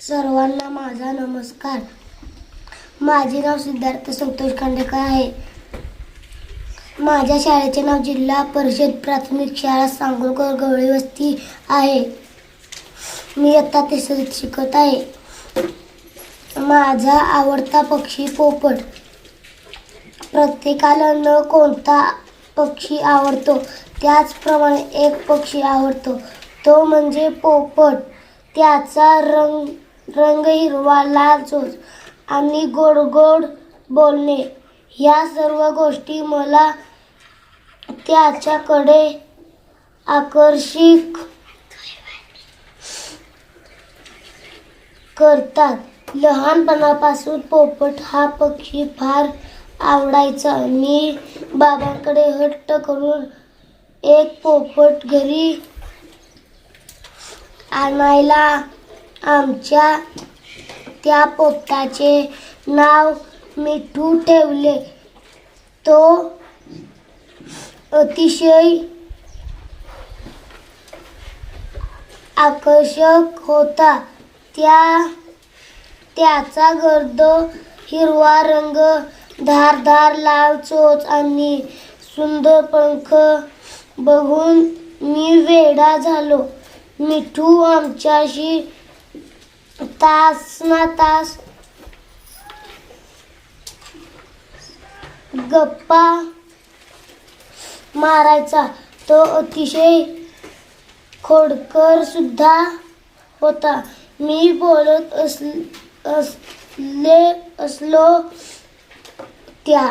सर्वांना माझा नमस्कार. माझे नाव सिद्धार्थ संतोष खांडेकर आहे. माझ्या शाळेचे नाव जिल्हा परिषद प्राथमिक शाळा सांगोलकर गवळी वस्ती आहे. मी आता तिसरीत शिकत आहे. माझा आवडता पक्षी पोपट. प्रत्येकाला न कोणता पक्षी आवडतो त्याचप्रमाणे एक पक्षी आवडतो. तो म्हणजे पोपट. त्याचा रंग रंग हिरवा लाल चोच आणि गोड गोड बोलणे. ह्या सर्व गोष्टी मला त्याच्याकडे आकर्षित करतात. लहानपणापासून पोपट हा पक्षी फार आवडायचा. मी बाबांकडे हट्ट करून एक पोपट घरी आणायला आमच्या त्या पोपटाचे नाव मिठू ठेवले. तो अतिशय आकर्षक होता. त्या त्याचा गर्द हिरवा रंग धारदार लाल चोच आणि सुंदर पंख बघून मी वेडा झालो. मिठू आमच्याशी तास ना तास. गप्पा मारायचा. तो अतिशय खोडकर सुद्धा होता. मी बोलत असले असलो त्या